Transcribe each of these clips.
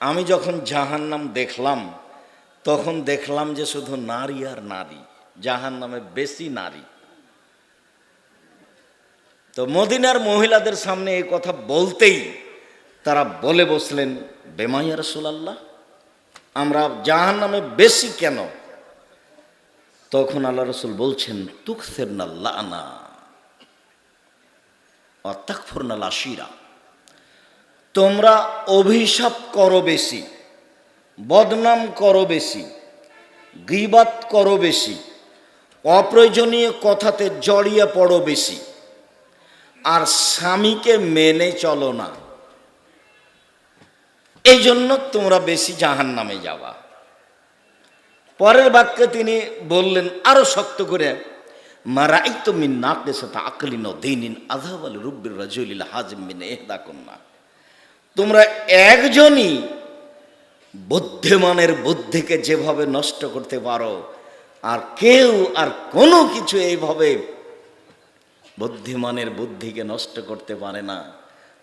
আমি যখন জাহান্নাম দেখলাম, তখন দেখলাম যে শুধু নারী আর নারী, জাহান্নামে বেশি নারী। তো মদিনার মহিলাদের সামনে এই কথা বলতেই তারা বলে বসলেন বেমাইয়া রসুলাল্লাহ, আমরা জাহান নামে বেশি কেন? তখন আল্লাহ রসুল বলছেন তুকসের না লানা অত্যাকফর না তোমরা অভিশাপ করো বেশি, বদনাম করো বেশি, গিবাত করো বেশি, অপ্রয়োজনীয় কথাতে জড়িয়ে পড়ো বেশি, আর স্বামীকে মেনে চলো না। এই জন্য তোমরা বেশি জাহান নামে যাওয়া পরের বাক্যে তিনি বললেন, আরও শক্ত করে মারাই তো মিন নাকের সাথে আকলিন দিনিন আধাব আল রুব্বির রাজুলিল হাজিম মিন এহদা কন্যা তোমরা একজনই বুদ্ধিমানের বুদ্ধিকে যেভাবে নষ্ট করতে পারো, আর কেউ আর কোনো কিছু এইভাবে বুদ্ধিমানের বুদ্ধিকে নষ্ট করতে পারে না।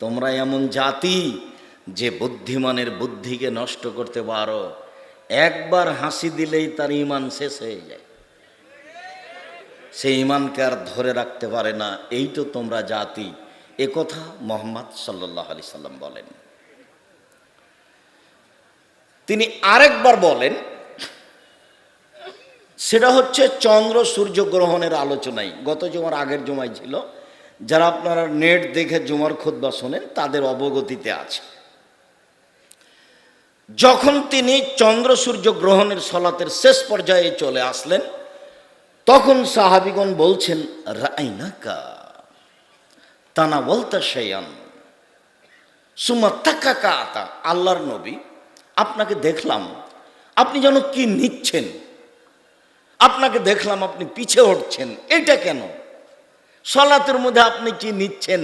তোমরা এমন জাতি যে বুদ্ধিমানের বুদ্ধিকে নষ্ট করতে পারো। একবার হাসি দিলেই তার ইমান শেষ হয়ে যায়। সে ইমানকে আর ধরে রাখতে পারে না। এই তো তোমরা জাতি। এ কথা মোহাম্মদ সাল্লাহ আলি সাল্লাম বলেন। তিনি আরেকবার বলেন, সেটা হচ্ছে চন্দ্র সূর্য গ্রহণের আলোচনায় গত জমার আগের জমায় ছিল। যারা আপনারা নেট দেখে জমার খোদবা শোনেন, তাদের অবগতিতে আছে। যখন তিনি চন্দ্র সূর্য গ্রহণের সলাতের শেষ পর্যায়ে চলে আসলেন, তখন সাহাবিগণ বলছেন, রাইনাকা তানা বলতা সেয়ান সুমা তাকা কাতা আল্লাহর নবী আপনাকে দেখলাম, আপনি যেন কি নিচ্ছেন? আপনাকে দেখলাম, আপনি পিছে উঠছেন এটা কেন? সলাতের মধ্যে আপনি কি নিচ্ছেন?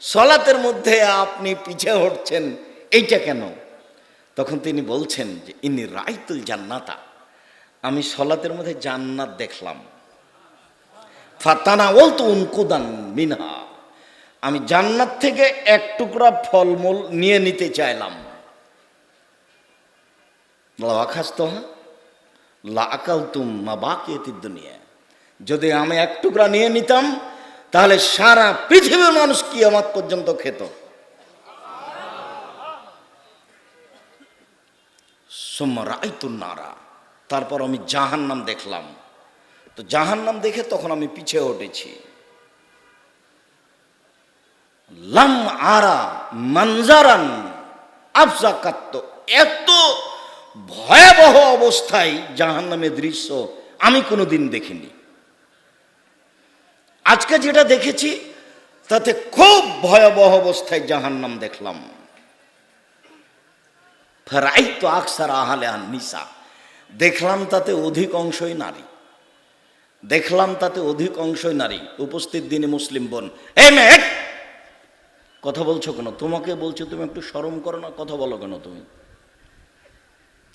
সলাতের মধ্যে আপনি পিছে হটছেন, এইটা কেন? তখন তিনি বলছেন যে ইনি রাইতুল জান্নাতা। আমি সলাতের মধ্যে জান্নাত দেখলাম। ফাতানা বলতো উনকুদান মিনহা। আমি জান্নাত থেকে এক টুকরা ফলমূল নিয়ে নিতে চাইলাম। লাখাস তো হ্যাঁ লা আকাল তুম মা বাকি দুনিয়া। যদি আমি এক টুকরা নিয়ে নিতাম, তাহলে সারা পৃথিবীর মানুষ কি আমার পর্যন্ত খেত। নারা। তারপর আমি জাহান্নাম দেখলাম। তো জাহান্নাম দেখে তখন আমি পিছিয়ে উঠেছি। লাম আরা মানজারান আফজা কাত্ত এত ভয়াবহ অবস্থায় জাহান্নামের দৃশ্য আমি কোনো দিন দেখিনি। আজকে যেটা দেখেছি, তাতে খুব ভয়াবহ অবস্থায় জাহান্নাম দেখলাম। ফেরাই তো আকসার আহালে নিসা দেখলাম তাতে অধিক অংশই নারী। দেখলাম তাতে অধিক অংশই নারী। উপস্থিত দিনে মুসলিম বোন এ মেঘ! কথা বলছো কেন? তোমাকে বলছো তুমি একটু সরম করো না, কথা বলো কেন তুমি?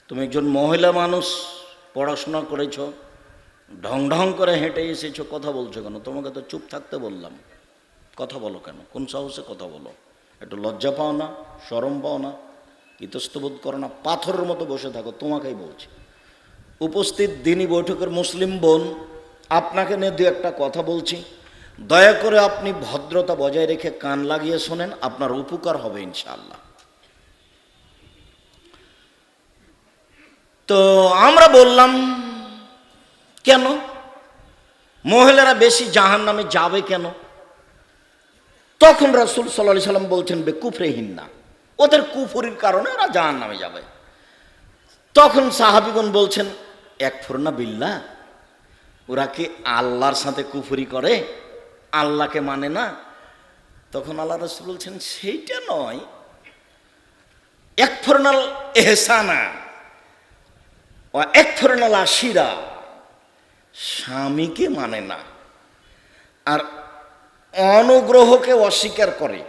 তুমি একজন মহিলা মানুষ, পড়াশোনা করেছ, ঢং ঢং করে হেঁটে এসেছ, কথা বলছো কেন? তোমাকে তো চুপ থাকতে বললাম। কথা বলো কেন? কোন সাহসে কথা বলো? একটু লজ্জা পাও না সরম পাও না ইতস্তবোধ করো না, পাথরের মতো বসে থাকো, তোমাকেই বলছি। উপস্থিত দিনই বৈঠকের মুসলিম বোন, আপনাকে নিয়ে দু একটা কথা বলছি। দয়া করে আপনি ভদ্রতা বজায় রেখে কান লাগিয়ে শোনেন, আপনার উপকার হবে ইনশাআল্লাহ। তো আমরা বললাম, কেন? মহিলারা বেশি জাহান নামে যাবে কেন? তখন রাসুল সাল্লাহ সাল্লাম বলছেন, বে কুফরেহীন না ওদের কুফুরির কারণে ওরা জাহান নামে যাবে। তখন সাহাবিগণ বলছেন, এক ফুরনা বিল্লা ওরা কি আল্লাহর সাথে কুফুরি করে? আল্লাহকে মানে না? তখন আল্লাহ রসুল বলছেন, সেইটা নয়। এক ফরনাল এহসানা। এক ধরনের আশিরা স্বামীকে মানে না, আর অনুগ্রহকে অস্বীকার করে।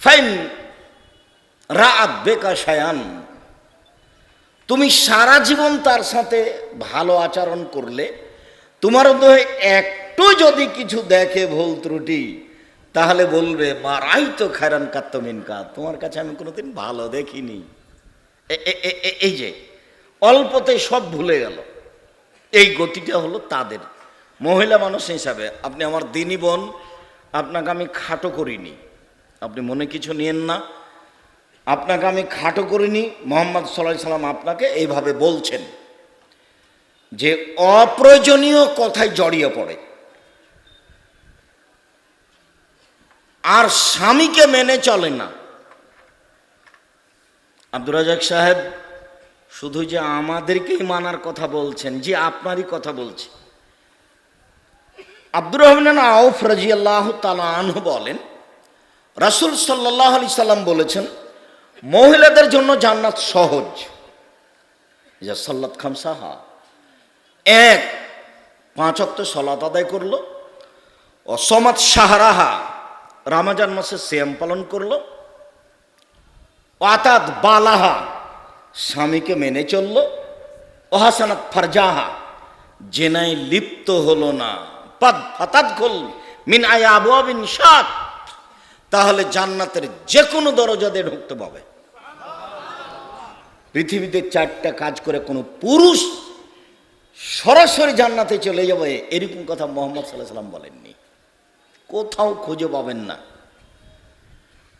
ফাইন রাত বেকা সায়ান তুমি সারা জীবন তার সাথে ভালো আচরণ করলে, তোমার মধ্যে একটু যদি কিছু দেখে ভুল ত্রুটি, তাহলে বলবে, মারাই তো খায়রান কাত্তমিন কা তোমার কাছে আমি কোনোদিন ভালো দেখিনি। এই যে অল্পতে সব ভুলে গেল। এই গতিটা হলো তাদের। মহিলা মানুষ হিসাবে, আপনি আমার দিনী বোন, আপনাকে আমি খাটো করিনি। আপনি মনে কিছু নিয়েন না। আপনাকে আমি খাটো করিনি, মোহাম্মদ সাল্লাহ সাল্লাম আপনাকে এইভাবে বলছেন। যে অপ্রয়োজনীয় কথায় জড়িয়ে পড়ে। আর স্বামীকে মেনে চলে না। আব্দুর রাজাক সাহেব, শুধু যে আমাদেরকেই মানার কথা বলছেন, যে আপনারই কথা বলছে। আব্দুর রহমান আউফ রাজি আল্লাহ আনহু বলেন, রাসুল সাল্লাহ আলি সাল্লাম বলেছেন, মহিলাদের জন্য জান্নাত সহজ। যা সাল্লাত খামসাহা এক, পাঁচ অক্ত সলাত আদায় করল। অসমাত সাহারাহা, রামাজান মাসে শ্যাম পালন করল। অর্থাৎ বালাহা, স্বামীকে মেনে চলল। অহাসানাত ফারজাহা জেনায় লিপ্ত হলো না। পাদ ফাতাদ খোল মিন আয়া আবু আবিন সাত তাহলে জান্নাতের যে কোনো দরজা দিয়ে ঢুকতে পাবে। পৃথিবীতে চারটা কাজ করে কোনো পুরুষ সরাসরি জান্নাতে চলে যাবে, এরকম কথা মোহাম্মদ সাল্লাহ সাল্লাম বলেননি। কোথাও খুঁজে পাবেন না।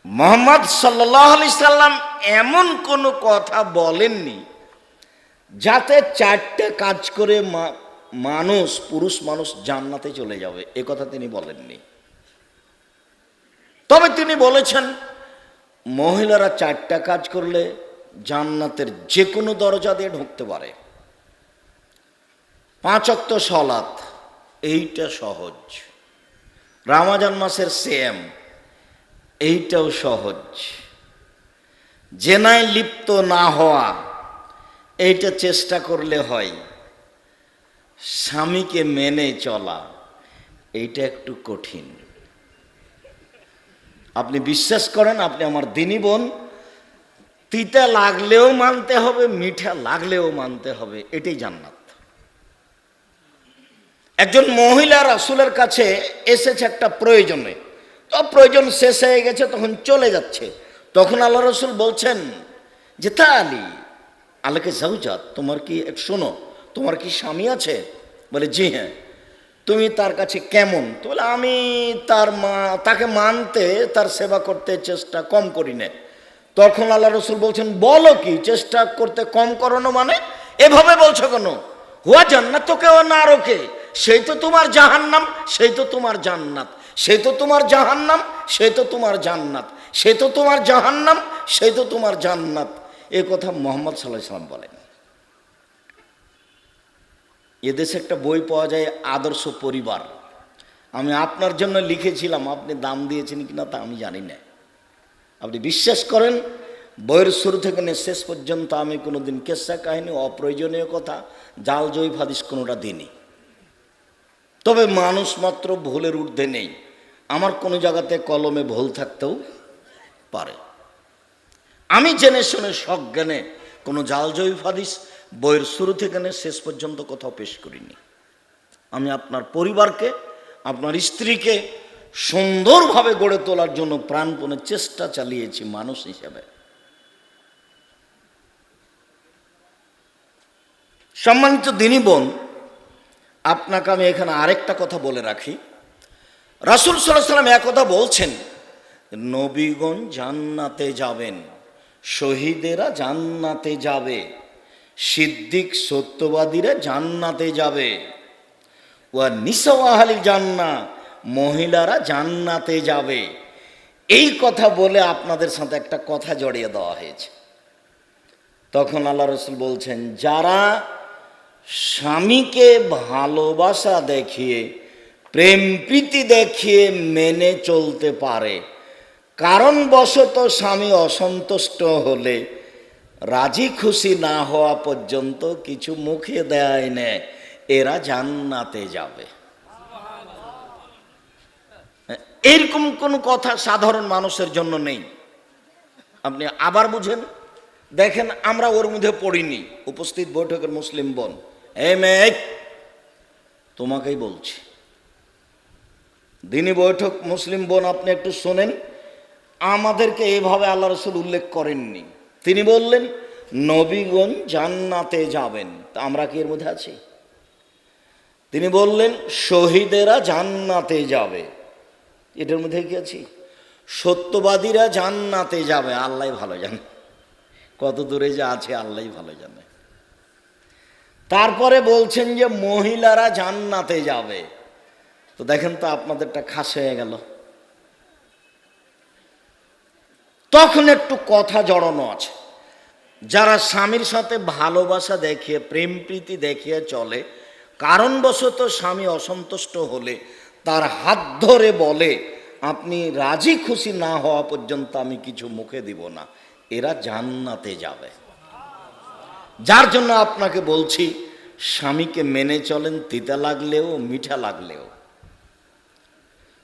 মোহাম্মদ সাল্লাহ সাল্লাম এমন কোনো কথা বলেননি যাতে চারটে কাজ করে মানুষ, পুরুষ মানুষ জান্নাতে চলে যাবে। এ কথা তিনি বলেননি। তবে তিনি বলেছেন, মহিলারা চারটা কাজ করলে জান্নাতের যে কোনো দরজা দিয়ে ঢুকতে পারে। পাঁচক্ত সলাৎ, এইটা সহজ। রামাজান মাসের সেম এইটাও সহজ। জেনায় লিপ্ত না হওয়া, এইটা চেষ্টা করলে হয়। স্বামীকে মেনে চলা, এইটা একটু কঠিন। আপনি বিশ্বাস করেন, আপনি আমার দিনী বোন, তিতা লাগলেও মানতে হবে, মিঠা লাগলেও মানতে হবে, এটাই জান্নাত। একজন মহিলা রাসুলের কাছে এসেছে একটা প্রয়োজনে। প্রয়োজন শেষ হয়ে গেছে, তখন চলে যাচ্ছে। তখন আল্লাহ রসুল বলছেন যে তা আলী আলোকে জাউজাত তোমার কি শোনো, তোমার কি স্বামী আছে? বলে, জি হ্যাঁ। তুমি তার কাছে কেমন? তো বলে, আমি তার মা, তাকে মানতে, তার সেবা করতে চেষ্টা কম করি না। তখন আল্লাহ রসুল বলছেন, বলো কি, চেষ্টা করতে কম করো মানে? এভাবে বলছো কেন? হুয়া জান্নাত তোকে ও না রোকে সেই তো তোমার জাহান্নাম, সেই তো তোমার জান্নাত। সেই তো তোমার জাহান্নাম, সে তো তোমার জান্নাত। সে তো তোমার জাহান্নাম সেই তো তোমার জান্নাত। এ কথা মোহাম্মদ সাল্লাহ সাল্লাম বলেন। এদেশে একটা বই পাওয়া যায়, আদর্শ পরিবার। আমি আপনার জন্য লিখেছিলাম, আপনি দাম দিয়েছেন কিনা তা আমি জানি না। আপনি বিশ্বাস করেন, বইয়ের শুরু থেকে শেষ পর্যন্ত আমি কোনো দিন কেসা কাহিনী, অপ্রয়োজনীয় কথা, জাল জয়ী ফাদিস কোনোটা দিইনি। তবে মানুষ মাত্র ভুলের ঊর্ধ্বে নেই। আমার কোনো জায়গাতে কলমে ভুল থাকতেও পারে। আমি জেনে শুনে সজ্ঞানে কোনো জাল ফাদিস বইয়ের শুরু থেকে শেষ পর্যন্ত কোথাও পেশ করিনি। আমি আপনার পরিবারকে, আপনার স্ত্রীকে সুন্দরভাবে গড়ে তোলার জন্য প্রাণপণে চেষ্টা চালিয়েছি মানুষ হিসেবে। সম্মানিত দিনী বোন, আপনাকে আমি এখানে আরেকটা কথা বলে রাখি। রাসুল সাল্লাম একথা বলছেন, নবীগণ জান্নাতে যাবেন, শহীদেরা জান্নাতে যাবে, সিদ্দিক সত্যবাদীরা জান্নাতে যাবে। ওয়া নিসওয়াহালি জান্না মহিলারা জান্নাতে যাবে। এই কথা বলে আপনাদের সাথে একটা কথা জড়িয়ে দেওয়া হয়েছে। তখন আল্লাহ রসুল বলছেন, যারা স্বামীকে ভালোবাসা দেখিয়ে প্রেম প্রীতি দেখিয়ে মেনে চলতে পারে। কারণবশত স্বামী অসন্তুষ্ট হলে, রাজি খুশি না হওয়া পর্যন্ত কিছু মুখে দেয় না, এরা জান্নাতে যাবে। এরকম কোনো কথা সাধারণ মানুষের জন্য নেই। আপনি আবার বুঝেন? দেখেন, আমরা ওর মধ্যে পড়িনি। উপস্থিত বৈঠকের মুসলিম বোন। এ মেয়ে, তোমাকেই বলছি। দিনী বৈঠক মুসলিম বোন, আপনি একটু শোনেন। আমাদেরকে এভাবে আল্লাহ রসুল উল্লেখ করেননি। তিনি বললেন, নবীগণ জান্নাতে যাবেন। তা আমরা কি এর মধ্যে আছি? তিনি বললেন, শহীদেরা জান্নাতে যাবে। এটার মধ্যে কি আছি? সত্যবাদীরা জান্নাতে যাবে। আল্লাহ ভালো জানে। কত দূরে যে আছে, আল্লাহ ভালো জানে। তারপরে বলছেন যে, মহিলারা জান্নাতে যাবে। তো দেখেন তো আপনাদেরটা খাস হয়ে গেল। তখন একটু কথা জড়ানো আছে। যারা স্বামীর সাথে ভালোবাসা দেখিয়ে, প্রেম প্রীতি দেখিয়ে চলে, কারণবশত স্বামী অসন্তুষ্ট হলে, তার হাত ধরে বলে, আপনি রাজি খুশি না হওয়া পর্যন্ত আমি কিছু মুখে দিব না। এরা জান্নাতে যাবে। যার জন্য আপনাকে বলছি, স্বামীকে মেনে চলেন, তিতা লাগলেও মিঠা লাগলেও।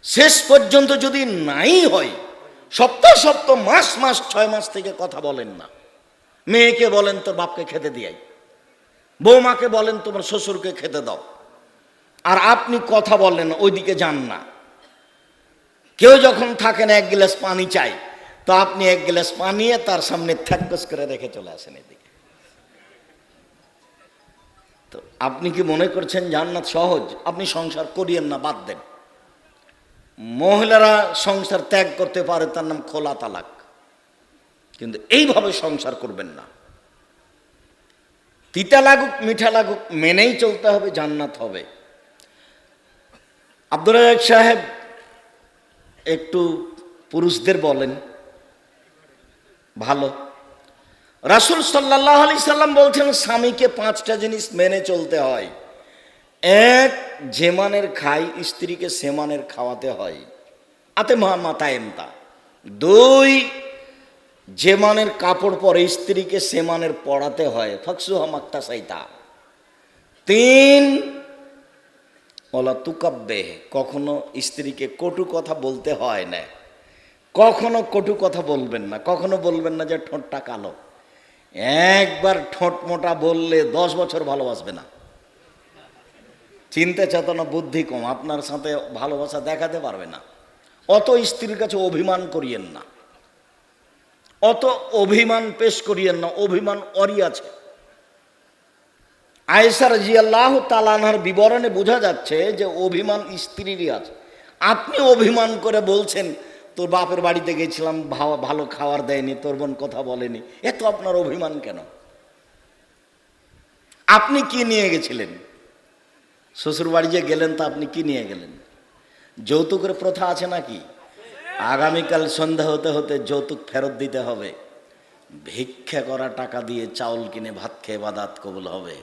শেষ পর্যন্ত যদি নাই হয়, সপ্তাহ সপ্তাহ, মাস মাস, ছয় মাস থেকে কথা বলেন না। মেয়েকে বলেন, তোর বাপকে খেতে দিয়াই। বৌমাকে বলেন, তোমার শ্বশুরকে খেতে দাও। আর আপনি কথা বলেন, ওইদিকে যান না। কেউ যখন থাকেন এক গ্লাস পানি চাই তো আপনি এক গ্লাস পানিয়ে তার সামনে থ্যাকস করে রেখে চলে আসেন এদিকে। তো আপনি কি মনে করছেন জান্নাত সহজ? আপনি সংসার করিয়েন না, বাদ দেন। মহিলারা সংসার ত্যাগ করতে পারে, তার নাম খোলা তালাক। কিন্তু এইভাবে সংসার করবেন না। তিতা লাগুক, মিঠা লাগুক, মেনেই চলতে হবে, জান্নাত হবে। আব্দুল রাজাক সাহেব একটু পুরুষদের বলেন, ভালো। রাসুল সাল্লাহ আলি সাল্লাম বলছেন, স্বামীকে পাঁচটা জিনিস মেনে চলতে হয়। এক যেমানের খাই স্ত্রীকে সেমানের খাওয়াতে হয়। আতে মা মাতা এমতা। দুই যেমানের কাপড় পরে স্ত্রীকে সেমানের পড়াতে হয়। ফকসু হামাক্তা সাইতা। তিন ওলা তুকাব্বে কখনো স্ত্রীকে কটু কথা বলতে হয় না। কখনো কটু কথা বলবেন না। কখনো বলবেন না যে ঠোঁটটা কালো। একবার ঠোঁট মোটা বললে দশ বছর ভালোবাসবে না। চিন্তা চেতনা বুদ্ধি কম, আপনার সাথে ভালোবাসা দেখাতে পারবে না। অত স্ত্রীর কাছে অভিমান করিয়েন না। অত অভিমান পেশ করিয়েন না, অভিমান অরি আছে। আয়েসার জিয়াল্লাহ তালানহার বিবরণে বোঝা যাচ্ছে যে অভিমান স্ত্রীরই আছে। আপনি অভিমান করে বলছেন, তোর বাপের বাড়িতে গেছিলাম ভালো খাবার দেয়নি, তোর বোন কথা বলেনি। এত আপনার অভিমান কেন? আপনি কি নিয়ে গেছিলেন? শ্বশুর বাড়ি যে গেলেন তা আপনি কি নিয়ে গেলেন? যৌতুকের প্রথা আছে নাকি? আগামীকাল সন্ধ্যা হতে হতে যৌতুক ফেরত দিতে হবে। ভিক্ষা করা টাকা দিয়ে চাউল কিনে ভাত খেয়ে বাদাত কবুল হবে।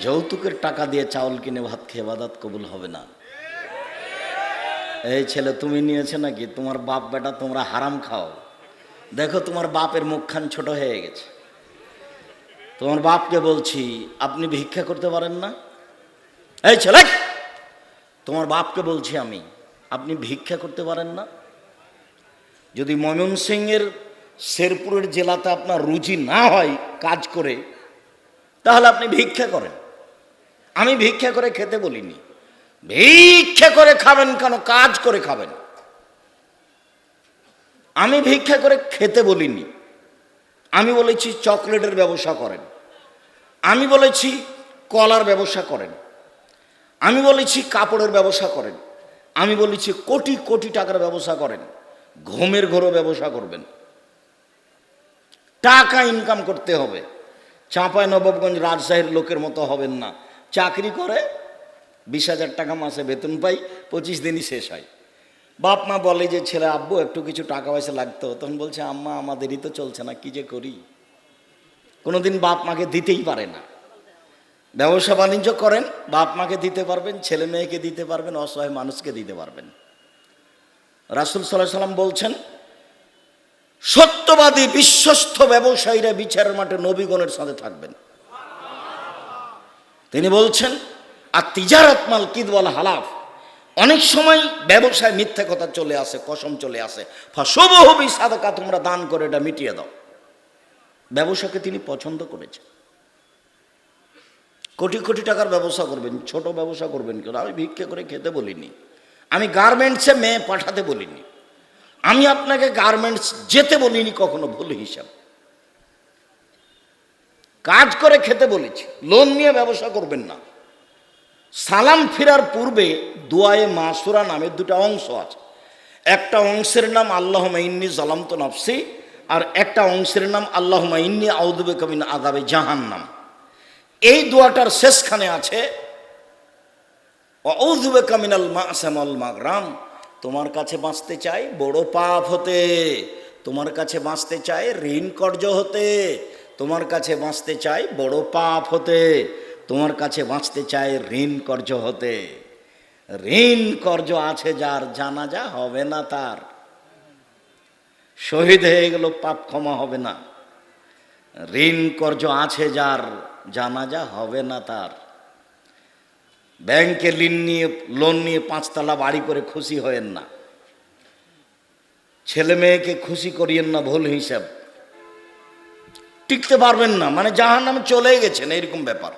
যৌতুকের টাকা দিয়ে চাউল কিনে ভাত খেয়ে বাদাত কবুল হবে না। এই ছেলে, তুমি নিয়েছে নাকি? তোমার বাপ বেটা তোমরা হারাম খাও। দেখো, তোমার বাপের মুখখান ছোট হয়ে গেছে। তোমার বাপকে বলছি, আপনি ভিক্ষা করতে পারেন না? এই ছেলে! তোমার বাপকে বলছি আমি, আপনি ভিক্ষা করতে পারেন না? যদি ময়মনসিংহের শেরপুরের জেলাতে আপনার রুচি না হয় কাজ করে, তাহলে আপনি ভিক্ষা করেন। আমি ভিক্ষা করে খেতে বলিনি। ভিক্ষা করে খাবেন কেন? কাজ করে খাবেন। আমি ভিক্ষা করে খেতে বলিনি। আমি বলেছি চকলেটের ব্যবসা করেন। আমি বলেছি কলার ব্যবসা করেন। আমি বলেছি কাপড়ের ব্যবসা করেন। আমি বলেছি কোটি কোটি টাকার ব্যবসা করেন। ঘুমের ঘরও ব্যবসা করবেন। টাকা ইনকাম করতে হবে। চাঁপাই নবাবগঞ্জ রাজশাহীর লোকের মতো হবেন না। চাকরি করে বিশ হাজার টাকা মাসে বেতন পাই, পঁচিশ দিনই শেষ হয়। বাপ মা বলে যে, ছেলে, আব্বু, একটু কিছু টাকা পয়সা লাগতো। তখন বলছে, আম্মা আমাদেরই তো চলছে না, কি যে করি? কোনোদিন বাপ মাকে দিতেই পারে না। ব্যবসা বাণিজ্য করেন, বাপ মাকে দিতে পারবেন, ছেলে মেয়েকে দিতে পারবেন, অসহায় মানুষকে দিতে পারবেন। রাসুল সাল্লাহ সাল্লাম বলছেন, সত্যবাদী, বিশ্বস্ত ব্যবসায়ীরা বিচারের মাঠে নবীগণের সাথে থাকবেন। তিনি বলছেন আর তিজারাত মাল কিদওয়াল হালাফ। অনেক সময় ব্যবসায় মিথ্যা কথা চলে আসে, কসম চলে আসে। ফসবহবি সাদাকা, তোমরা দান করে, এটা মিটিয়ে দাও। ব্যবসাকে তিনি পছন্দ করেছেন। কোটি কোটি টাকার ব্যবসা করবেন, ছোট ব্যবসা করবেন কেন? আমি ভিক্ষে করে খেতে বলিনি। আমি গার্মেন্টসে মেয়ে পাঠাতে বলিনি। আমি আপনাকে গার্মেন্টস যেতে বলিনি, কখনো ভুল হিসাব। কাজ করে খেতে বলেছি। লোন নিয়ে ব্যবসা করবেন না। সালাম ফেরার পূর্বে দোয়ায়ে মাসুরা নামের দুটো অংশ আছে। একটা অংশের নাম আল্লাহ ইন্নি জালাম তো নফসি, আর একটা অংশের নাম আল্লাহ ইন্নি আউদবে কমিন আদাবে জাহান্নাম। এই দোয়াটার শেষখানে আছে অউজুবে কামিনাল মা শ্যামল মাগরাম। তোমার কাছে বাঁচতে চাই বড় পাপ হতে, তোমার কাছে বাঁচতে চাই ঋণ কর্য হতে, তোমার কাছে বাঁচতে চাই বড় পাপ হতে, তোমার কাছে বাঁচতে চাই ঋণ কর্য হতে। ঋণ কর্য আছে যার, জানাজা হবে না তার। শহীদ হয়ে গেল, পাপ ক্ষমা হবে না। ঋণ কর্য আছে যার, জানাজা হবে না তার। ব্যাংকে ঋণ নিয়ে লোন নিয়ে পাঁচতলা বাড়ি করে খুশি হয়েন না। ছেলে মেয়েকে খুশি করিয়েন না, ভুল হিসাব। টিকতে পারবেন না মানে জাহান নামে চলে গেছেন এরকম ব্যাপার।